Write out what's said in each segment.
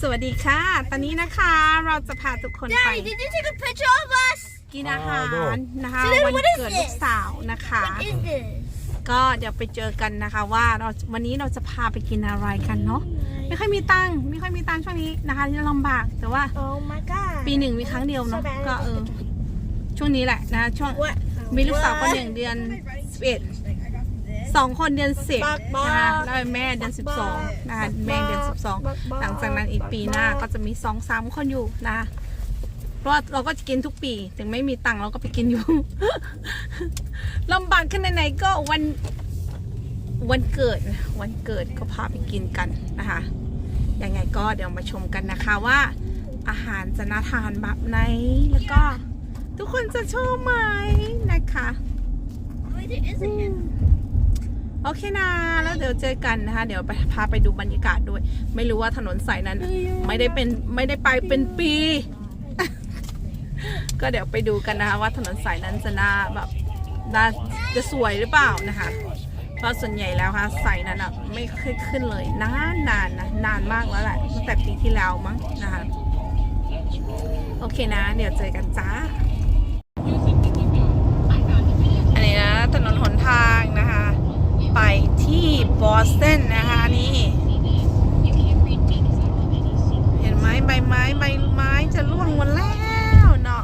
สวัสดีค่ะ ตอนนี้นะคะเราจะพาทุกคนไป Daddy, did you take a picture of us? กินอาหารนะคะ Today, วัน what is เกิด this? ลูกสาวนะคะ What is this? ก็เดี๋ยวไปเจอกันนะคะ ว่าเราวันนี้เราจะพาไปกินอะไรกันเนาะไม่ค่อยมีตังค์ไม่ค่อยมีตังค์ช่วงนี้นะคะที่ลำบากแต่ว่า Oh my god. ปีหนึ่งมีครั้งเดียวเนาะก็เออช่วงนี้แหละนะช่วง What? มีลูกสาวคนหนึ่งเดือนสิบเอ็ด สองคนเดือนสิบนะคะแล้วแม่เดือนสิบสองนะคะแม่เดือนสิบสองหลังจากนั้นอีกปีหน้าก็จะมีสองสามคนอยู่นะคะเพราะว่าเราก็จะกินทุกปี ถึงไม่มีตังค์เราก็ไปกินอยู่ลำบากขนาดไหนก็วันวันเกิดนะวันเกิดก็พาไปกินกันนะคะยังไงก็เดี๋ยวมาชมกันนะคะว่าอาหารจะน่าทานแบบไหนแล้วก็ ทุกคนจะชอบไหมนะคะ Wait, there isn't him. โอเคนะแล้วเดี๋ยวเจอกันนะคะ เดี๋ยวไปพาไปดูบรรยากาศด้วย ไม่รู้ว่าถนนสายนั้น ไม่ได้เป็นไม่ได้ไปเป็นปี ก็เดี๋ยวไปดูกันนะคะว่าถนนสายนั้นจะน่าแบบน่าจะสวยหรือเปล่านะคะเพราะส่วนใหญ่แล้วค่ะสายนั้นอะไม่เคยขึ้นเลยนานนานนะนานมากแล้วแหละตั้งแต่ปีที่แล้วมั้งนะคะ โอเคนะ เดี๋ยวเจอกันจ้า ที่บอสตันนะคะนี่ เห็นไหมใบไม้ใบไม้จะร่วงหมดแล้วเนาะ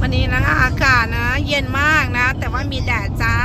วันนี้นะคะอากาศนะ เย็นมากนะ แต่ว่ามีแดดจ้า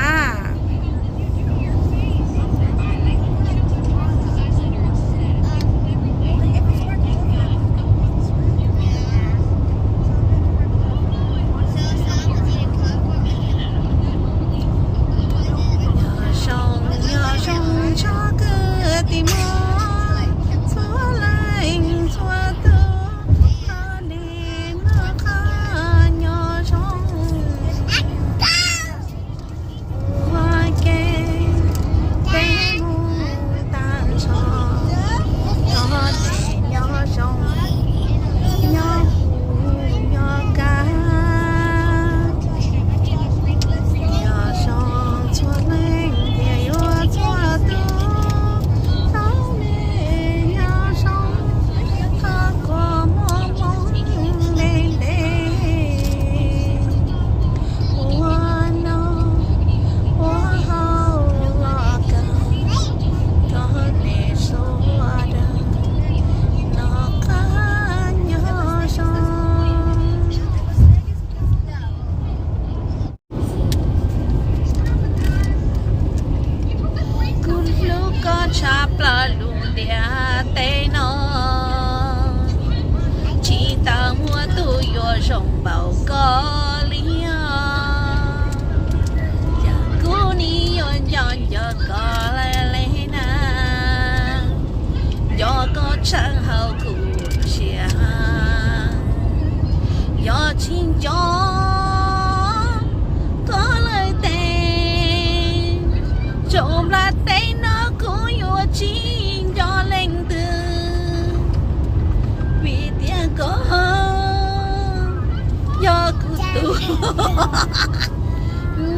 tu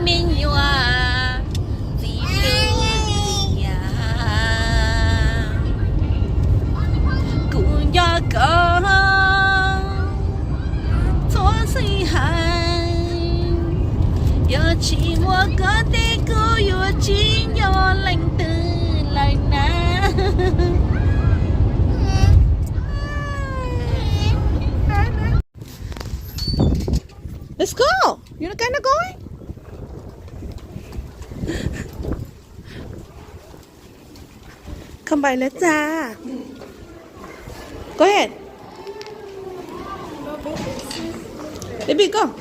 Minh hoa, Dì tu Cũng do có Thua sinh hại Yo chỉ mua có tế cô Yo chỉ nhỏ lành từ lời nào Let's go. You're not gonna going? Come by, let's uh. Go ahead. Baby, go.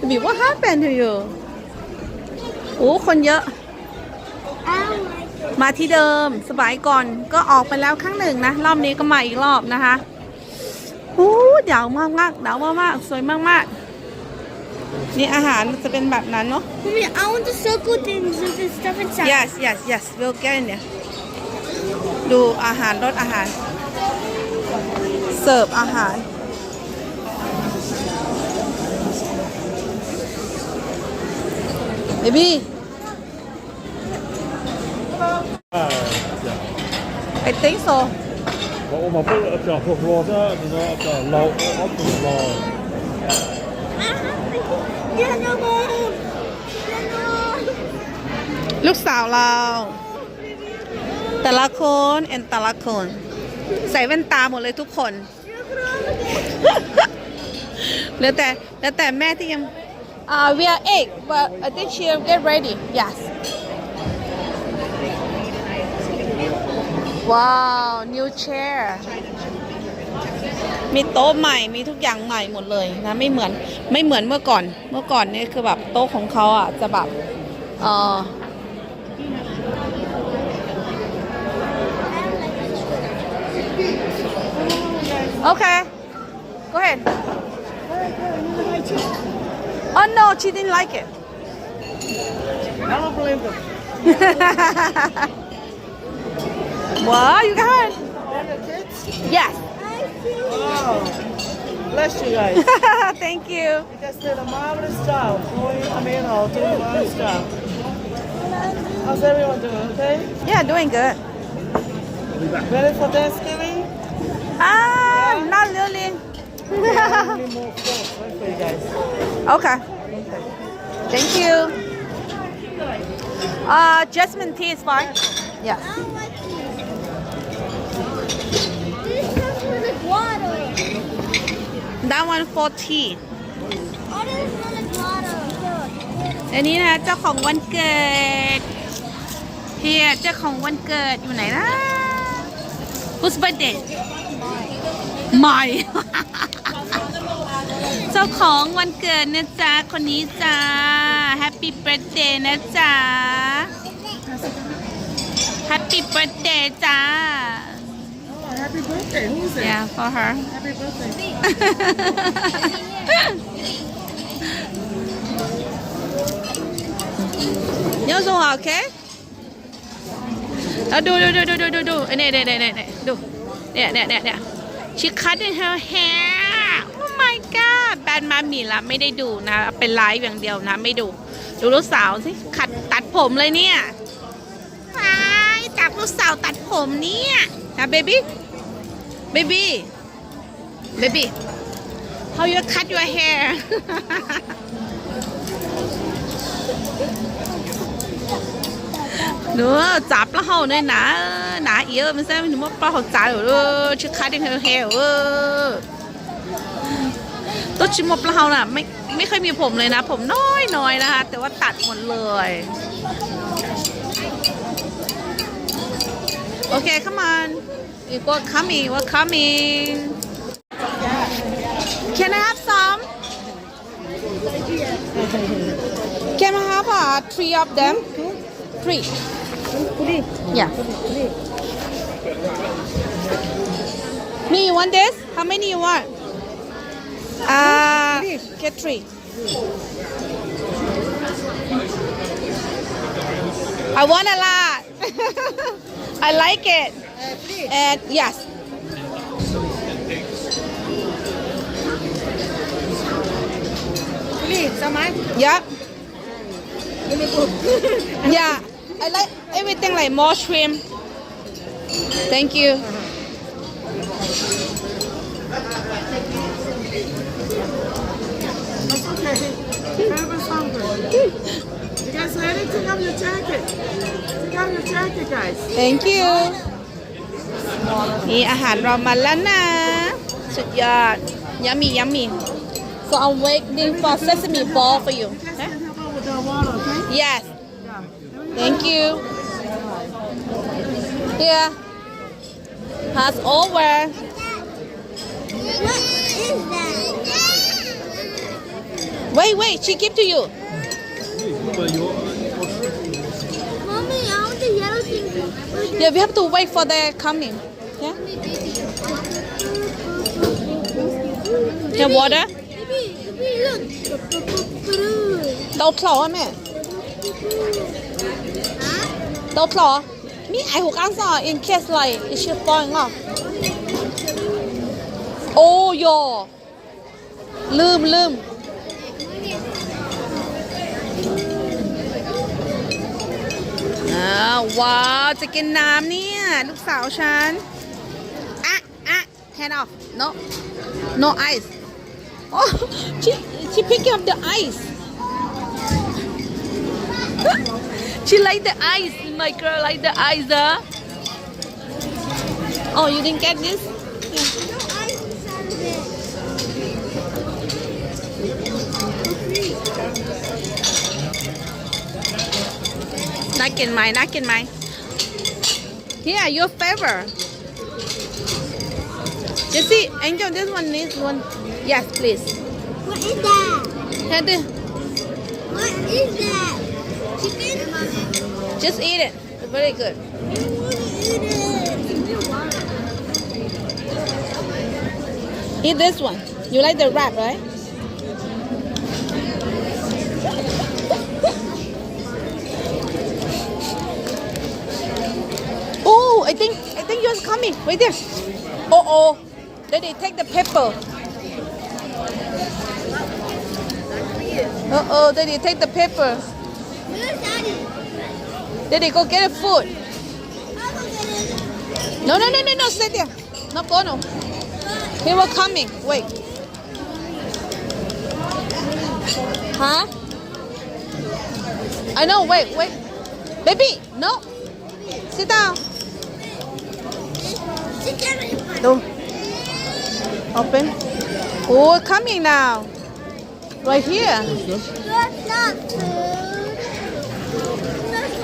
Baby, what happened to you? โอ้คนเยอะ Oh my มาที่เดิมสบายก่อนก็ออกไปแล้วครั้งหนึ่งนะ รอบนี้ก็มาอีกรอบนะคะโอู้เดาวมากมากเดาวมากมากสวยมากมากนี่อาหารจะเป็นแบบนั้นเนาะ Mommy, I want to circle thing with the stuff inside. yes yes yes we'll get in there ดูอาหารรสอาหาร เสิร์ฟอาหาร เบบี้ I think โซ Wat oma pullen op jouw vlog daar, dus op jouw lauw, op de lauw. Yeah, no more. Yeah, no. ลูกสาวเราแต่ละคนเอ็นแต่ละคน ใส่แว่นตาหมดเลยทุกคน เหลือแต่เหลือแต่แม่ที่ยังอ่า we are eight but I think she will get ready yes ว้าว new chair มีโต๊ะใหม่มีทุกอย่างใหม่หมดเลยนะไม่เหมือนไม่เหมือนเมื่อก่อน เมื่อก่อนเนี่ยคือแบบโต๊ะของเขาอะจะแบบเออ Okay. Go ahead. Oh no, she didn't like it. I don't believe it. Wow, you got it. And the kids? Yes. Oh, bless you guys. Thank you. You guys did a marvelous job. Doing, I mean, uh, doing a marvelous job. How's everyone doing? Okay? Yeah, doing good. Ready for Thanksgiving? Ah, not really. Yeah, we need more food right for you guys. okay. Thank you. Uh, jasmine tea is fine. Yeah. That one for tea. Oh, this smells like water. อันนี้นะเจ้าของวันเกิดเฮียเจ้าของวันเกิดอยู่ไหนนะ Who's birthday ใหม่เจ้าของวันเกิดนะจ๊ะ คนนี้จ้า Happy birthday นะจ๊ะ Happy birthday จ้า happy birthday. Who's it? Yeah for her Happy birthday. ยกสูงโอเคแล้วดูดูดูดูดูดูดูเนี่ยเนี่ยเนี่ยเนี่ยดูเนี่ยเนี่ยเนี่ยเนี่ย she cut in her hair oh my god แบนมามีละไม่ได้ดูนะ เป็นไลฟ์อย่างเดียวนะ ไม่ดู ดูลูกสาวสิ ขัดตัดผมเลยเนี่ยไปจับลูกสาวตัดผมเนี่ยนะเบบี้ เบบี้เบบี้ how you cut your hair nữa chạp là hậu này nã nã yếu mình xem mình mất bao hậu chả rồi chứ khai đi theo heo ตัวชิมมบเราน่ะไม่ไม่เคยมีผมเลยนะ ผมน้อยน้อยนะคะ แต่ว่าตัดหมดเลย โอเค come on go coming we're coming. Can I have some? Can I have uh, three of them? Three. Yeah. Me you want this? How many you want? Uh get three. I want a lot. I like it Uh, and uh, yes Please, Samai. yeah yeah I like everything like more shrimp thank you That's okay. Have us hungry. You guys ready? Take off your jacket. Take off your jacket, guys. thank you นี่อาหารเรามาแล้วนะ สุดยอดยัมมี่ยัมมี่ so I'm waiting for sesame ball for you You guys okay? can help out with the water, okay? yes Yeah. thank you here pass over What is that? wait wait she give to you Mommy, I want the yellow thing. yeah we have to wait for their coming yeah the water Baby, baby, look. เตาคลอแม่เตาคลอมีไอหูก้างซอ in case like it should falling off โอ้ยอลืมลืมว้าว จะกินน้ำเนี่ย ลูกสาวฉัน อะ อะ hand off no no ice oh she she pick up the ice she like the ice my girl like the ice huh oh you didn't get this No ice inside of it. น่ากินไหมน่ากินไหม Here your favor Jessie Angel this one this one yes please What is that? What is that? Chicken? just eat it it's very good I want to eat it. eat this one you like the wrap right Oh, I think I think yours coming right there. Oh oh, then they take the pepper. Uh oh, they take the pepper. Where's Daddy? They go get the food. Get. No no no no no, stay there. No go no. He was coming. Wait. Huh? I know. Wait wait. Baby, no. Sit down. Sit down and eat. No. Open. Oh, coming now. Right here. That's not food. That's.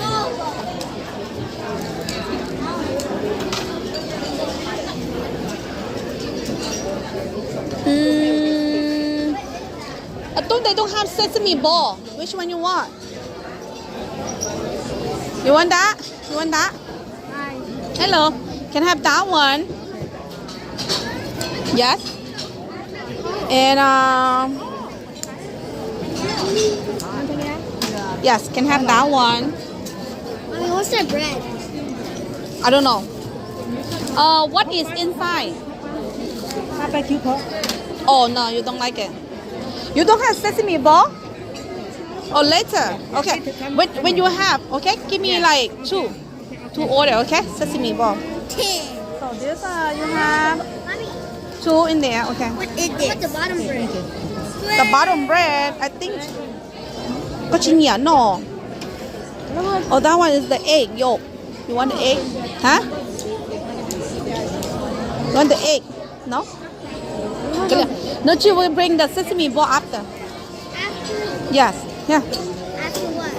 Mm, I thought they don't have sesame ball. Which one you want? You want that? You want that? Hi. Hello. Can I have that one? Yes. And um. Yes, can have that one. Mommy, what's that bread? I don't know. Uh, what is inside? Oh no, you don't like it. You don't have sesame ball? Oh, later. Okay. When when you have, okay, give me like two, two order, okay? Sesame ball. Ten. So this uh, you have two in there, okay. what is this? What's the bottom bread? The bottom bread, I think cochinilla, no. Oh, that one is the egg yolk. You want the egg? Huh? You want the egg? No? Okay. No, you will bring the sesame ball after. After? Yes. Yeah. After what?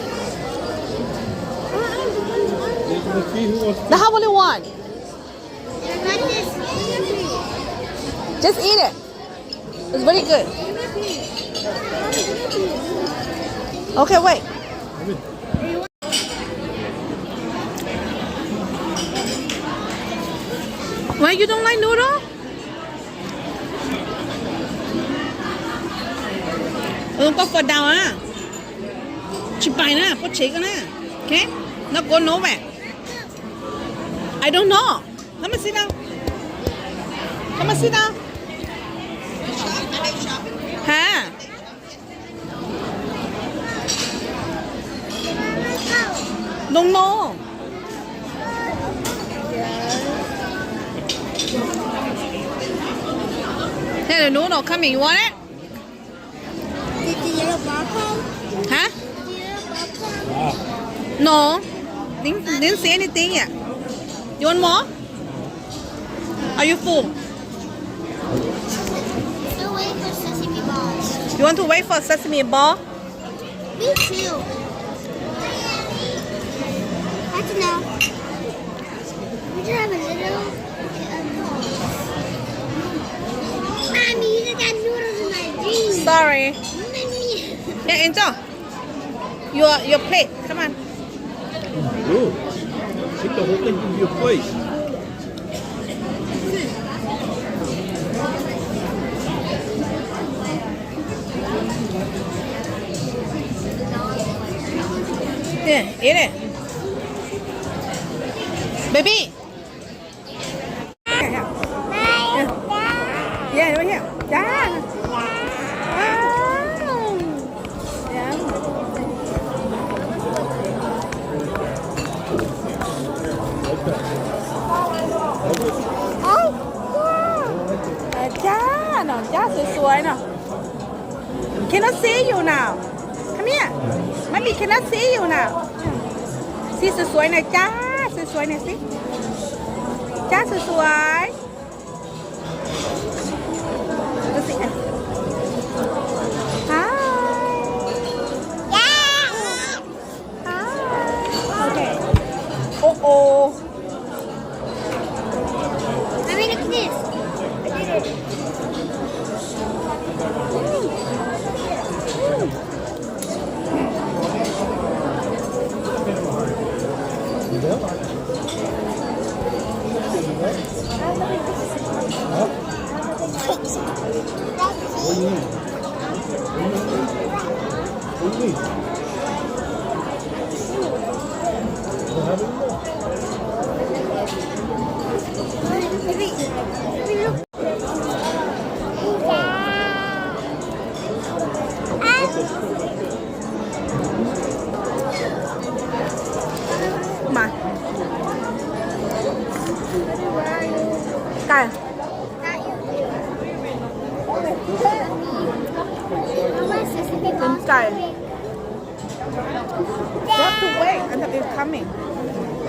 The how many one? Just eat it. It's very good. Okay, wait. Why you don't like noodle? Ừ, có phật đào á. Chị bài nè, có chế cái nè. Okay? Nó có nấu vậy. I don't know. Let me sit down. Come and sit down. Hả? Don't know. Hey, the noodle coming. You want it? Did the yellow bar come? Huh? Did the yellow bar come? No. Didn't, didn't see anything yet. You want more? Are you full? You want to wait for sesame ball? Me too. That's enough. We just have a little. Mommy, you just got noodles in my dreams. Sorry. Mommy. Yeah, Angel. Your your plate. Come on. Oh, Good. Take the whole thing into your plate. Yeah, eat it. Baby.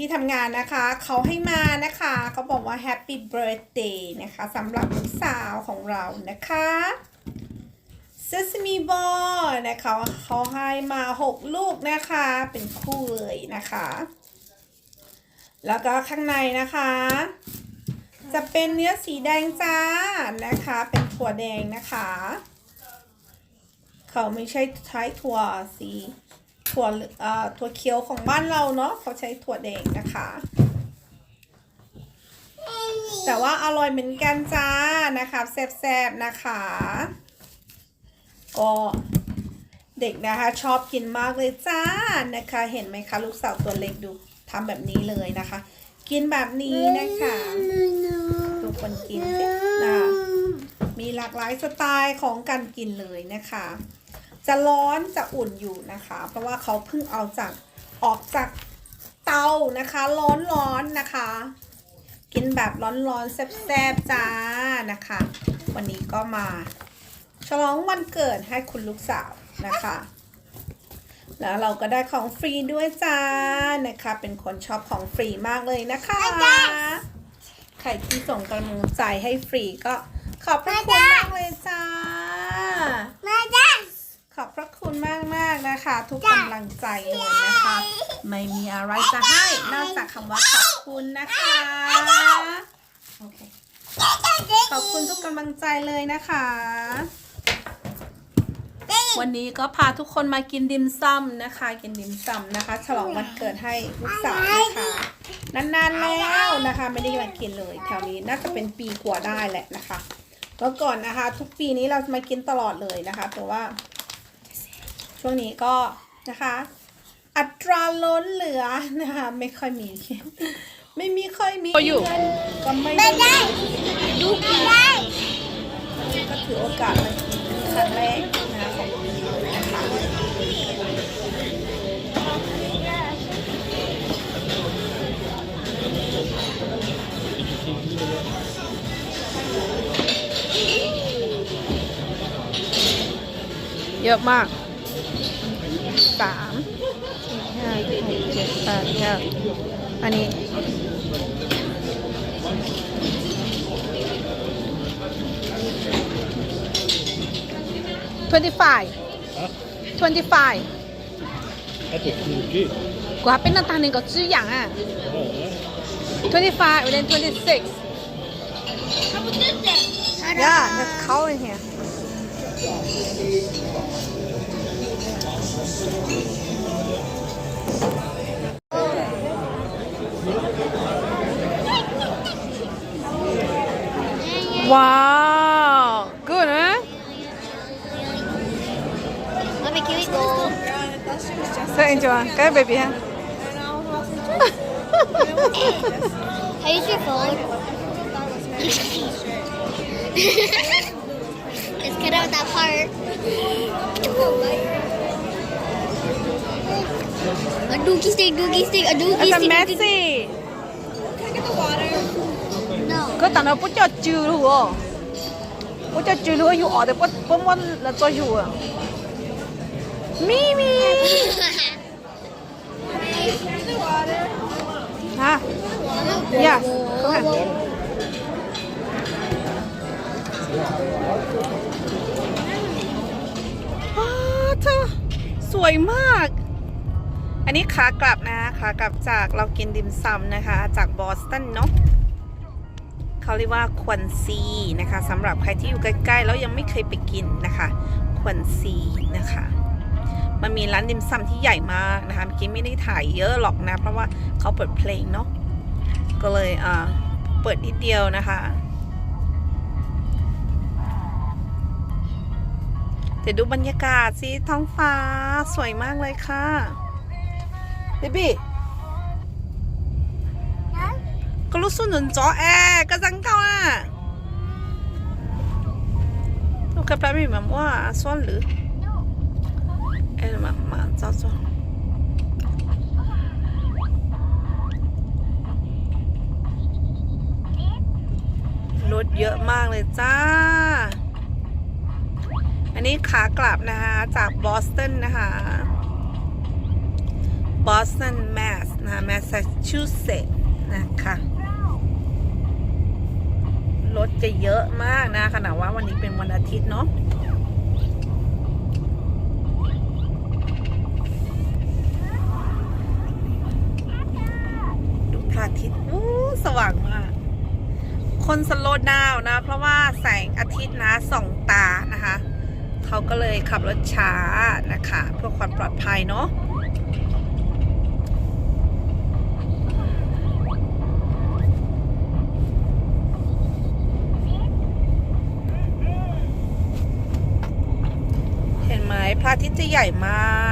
ที่ทำงานนะคะ เขาให้มานะคะเขาบอกว่า Happy Birthday นะคะสำหรับลูกสาวของเรานะคะ Sesame Ball นะคะเขาให้มา 6 ลูกนะคะ เป็นคู่เลยนะคะ แล้วก็ข้างในนะคะ จะเป็นเนื้อสีแดงจ้านะคะ เป็นถั่วแดงนะคะ เขาไม่ใช่ใช้ถั่วสี ถั่วหลืออ่อถั่วเขียวของบ้านเราเนาะเขาใช้ถั่วแดงนะคะ แต่ว่าอร่อยเหมือนกันจ้านะคะแซ่บๆนะคะก็เด็กนะคะชอบกินมากเลยจ้านะคะ เห็นไหมคะ ลูกสาวตัวเล็กดูทำแบบนี้เลยนะคะ กินแบบนี้นะคะทุกคนกินสินะคะมีหลากหลายสไตล์ของการกินเลยนะคะ จะร้อนจะอุ่นอยู่นะคะ เพราะว่าเขาเพิ่งเอาจากออกจากเตานะคะ ร้อนๆนนะคะ กินแบบร้อนๆแซ่บๆจ้านะคะ วันนี้ก็มา ฉลองวันเกิดให้คุณลูกสาวนะคะ แล้วเราก็ได้ของฟรีด้วยจ้านะคะ เป็นคนชอบของฟรีมากเลยนะคะใครที่ส่งกำลังใจให้ฟรีก็ขอบพระคุณมากเลยจ้า Mother. ขอบพระคุณมากมากๆนะคะ ทุกกำลังใจเลยนะคะ ไม่มีอะไรจะให้นอกจากคำว่าขอบคุณนะคะโอเคขอบคุณทุกกำลังใจเลยนะคะ วันนี้ก็พาทุกคนมากินดิมซัมนะคะ กินดิมซัมนะคะ ฉลองวันเกิดให้ลูกสาวนะคะนานๆแล้วนะคะ ไม่ได้มากินเลยแถวนี้น่าจะเป็นปีกว่าได้แหละนะคะเมื่อก่อนนะคะ ทุกปีนี้เราจะมากินตลอดเลยนะคะแต่ว่า ช่วงนี้ก็นะคะ อัตราล้นเหลือนะคะ ไม่ค่อยมี ไม่มีค่อยมีอยู่ก็ไม่ไม่ได้ได้ดูได้ก็ถือโอกาสมากินครั้งแรกนะคะของปีนะคะเยอะมากสามสี่ห้าหก เจ็ดแปดเก้าอันนี้25 Huh? 25 That's a cool Jeep. กว่าเป็นหน้าตาหนึ่งก็ชื่ออย่างอะ Oh, 25 and then 26 yeah that's cold in here wow good huh Let me keep it go. so enjoy go baby huh How use your phone? Let's cut out that part. A dookie stick, dookie stick, a dookie that's a แล้วแต่เราปุ๊บจะจืดหัวปุ๊บจะจืดหัวอยู่อ๋อแต่ปุ๊บปุ๊บมันละจะอยู่อะมีมีฮะ yes go ahead เธอสวยมาก อันนี้ขากลับนะขากลับจากเรากินดิมซัมนะคะ จากบอสตันเนาะ เขาเรียกว่าควันซีนะคะสำหรับใครที่อยู่ใกล้ๆแล้วยังไม่เคยไปกินนะคะควันซีนะคะมันมีร้านดิมซัมที่ใหญ่มากนะคะเมื่อกี้ไม่ได้ถ่ายเยอะหรอกนะ เพราะว่าเขาเปิดเพลงเนาะก็เลยอ่าเปิดนิดเดียวนะคะเดี๋ยวดูบรรยากาศสิท้องฟ้าสวยมากเลยค่ะ Baby. Có lúc xuống nướng chó à, cái răng cao à. Tôi cái bà mình mà mua à, xoan lử. Em mà mà cho cho. รถเยอะมากเลยจ้า อันนี้ขากลับนะคะจากบอสตันนะคะบอสตันแมสนะคะแมสซาชูเซตส์นะคะ รถจะเยอะมากนะขนาดว่าวันนี้เป็นวันอาทิตย์เนาะดูพระอาทิตย์อู้สว่างมาก คนสโลว์ดาวน์นะ เพราะว่าแสงอาทิตย์นะส่องตานะคะ เขาก็เลยขับรถช้านะคะ เพื่อความปลอดภัยเนาะ เห็นไหมพระอาทิตย์ จะใหญ่มาก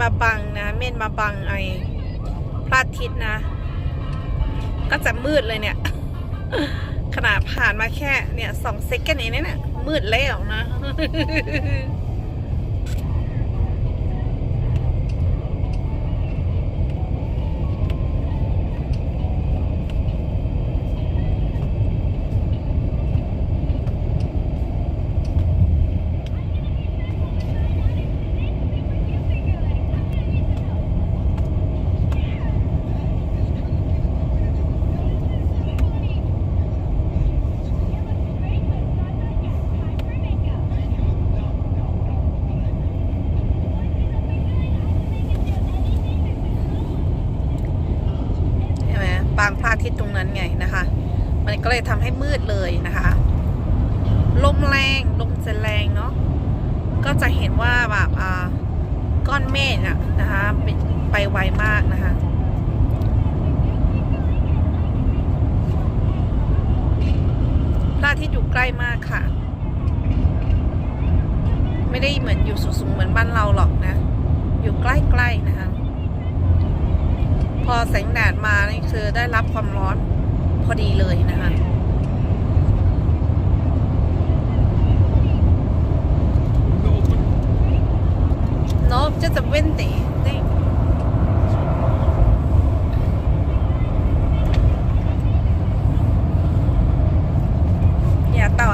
มาบังนะ เม่นมาบังไอพระอาทิตย์นะ ก็จะมืดเลยเนี่ย ขนาดผ่านมาแค่เนี่ยสองเซกันเองเนี่ยมืดแล้วนะ ใช่ไหม บางพระอาทิตย์ตรงนั้นไงนะคะ มันก็เลยทำให้มืดเลยนะคะ ลมแรงลมจะแรงเนาะก็จะเห็นว่าแบบอ่าก้อนเมฆอะนะคะไปไปไวมากนะคะพระอาทิตย์อยู่ใกล้มากค่ะ ไม่ได้เหมือนอยู่สูงๆเหมือนบ้านเราหรอกนะ อยู่ใกล้ๆนะคะ อแสงแดดมานี่คือได้รับความร้อนพอดีเลยนะคะ No, just a windy thing. Yeah, ต่อ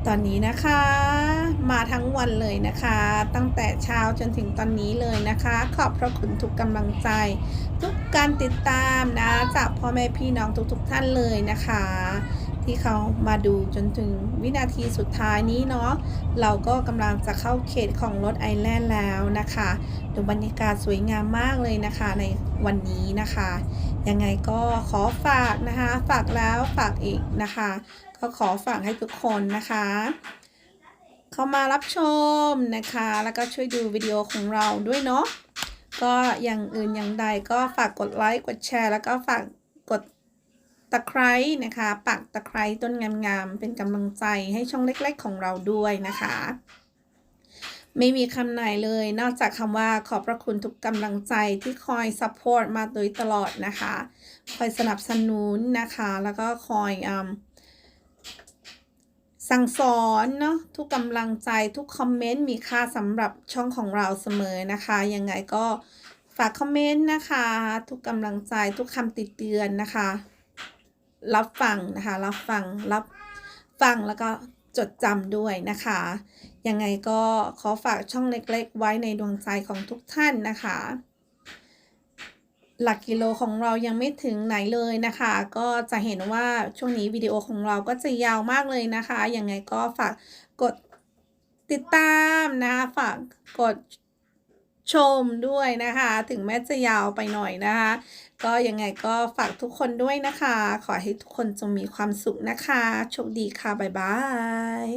ต อนนี้นะคะ มาทั้งวันเลยนะคะ ตั้งแต่เช้าจนถึงตอนนี้เลยนะคะ ขอบพระคุณทุกกำลังใจ ทุกการติดตามนะจากพ่อแม่พี่น้องทุกๆทท่านเลยนะคะ ที่เขามาดูจนถึงวินาทีสุดท้ายนี้เนาะเราก็กำลังจะเข้าเขตของรถไอแลนด์แล้วนะคะดูบรรยากาศสวยงามมากเลยนะคะในวันนี้นะคะยังไงก็ขอฝากนะคะ ฝากแล้วฝากอีกนะคะ ก็ขอฝากให้ทุกคนนะคะ เข้ามารับชมนะคะ แล้วก็ช่วยดูวิดีโอของเราด้วยเนาะก็อย่างอื่นอย่างใดก็ฝากกดไลค์กดแชร์ แล้วก็ฝากกดตะไคร้นะคะปักตะไคร้ต้นงามๆเป็นกำลังใจให้ช่องเล็กๆของเราด้วยนะคะ ไม่มีคำไหนเลยนอกจากคำว่าขอบพระคุณทุกกำลังใจที่คอยซัพพอร์ตมาโดยตลอดนะคะ คอยสนับสนุนนะคะ แล้วก็คอยอ สั่งสอนเนาะทุกกำลังใจทุกคอมเมนต์มีค่าสำหรับช่องของเราเสมอนะคะ ยังไงก็ฝากคอมเมนต์นะคะ ทุกกำลังใจทุกคำติดเตือนนะคะ รับฟังนะคะ รับฟังรับฟังแล้วก็จดจำด้วยนะคะ ยังไงก็ขอฝากช่องเล็กๆ ไว้ในดวงใจของทุกท่านนะคะ หลักกิโลของเรายังไม่ถึงไหนเลยนะคะ ก็จะเห็นว่าช่วงนี้วิดีโอของเราก็จะยาวมากเลยนะคะยังไงก็ฝากกดติดตามนะคะฝากกดชมด้วยนะคะ ถึงแม้จะยาวไปหน่อยนะคะ ก็ยังไงก็ฝากทุกคนด้วยนะคะ ขอให้ทุกคนจงมีความสุขนะคะ โชคดีค่ะ บ๊ายบาย